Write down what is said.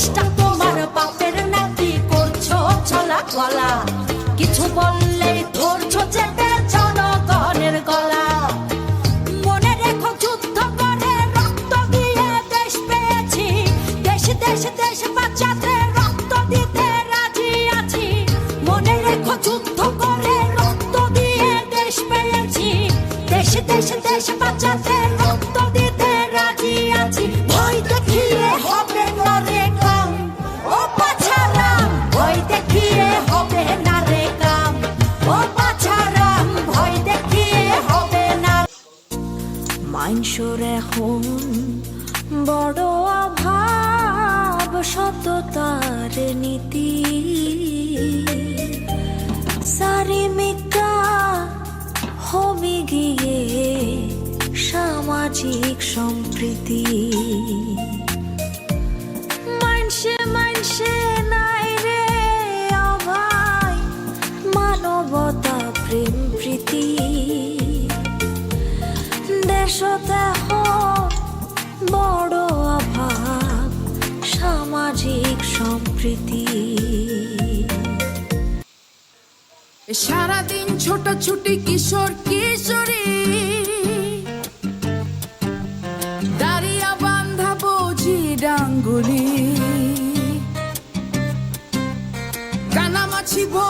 চেষ্টা তোমার বাপের নাতি করছ চলা কলা কিছু বললেই ধরছো চেপে জনগণের গলা। মনে রেখো যুদ্ধ করে রক্ত দিয়ে দেশ পেয়েছি। দেশ দেশ দেশ বাঁচাতে রক্ত দিতে রাজি আছি। মনে রেখো যুদ্ধ করে রক্ত দিয়ে দেশ পেয়েছি। দেশ দেশ দেশ বাঁচাতে রক্ত মানুষের এখন বড় অভাব সততার নীতি। সারিমিকা হবে গিয়ে সামাজিক সম্প্রীতি। দেশতে বড় অভাব, সামাজিক সম্প্রীতি। সারাদিন ছোট ছুটি কিশোর কিশোরী। দাঁড়িয়া বান্ধা বোঝি ডাঙ্গুলি। কানামাছি ভো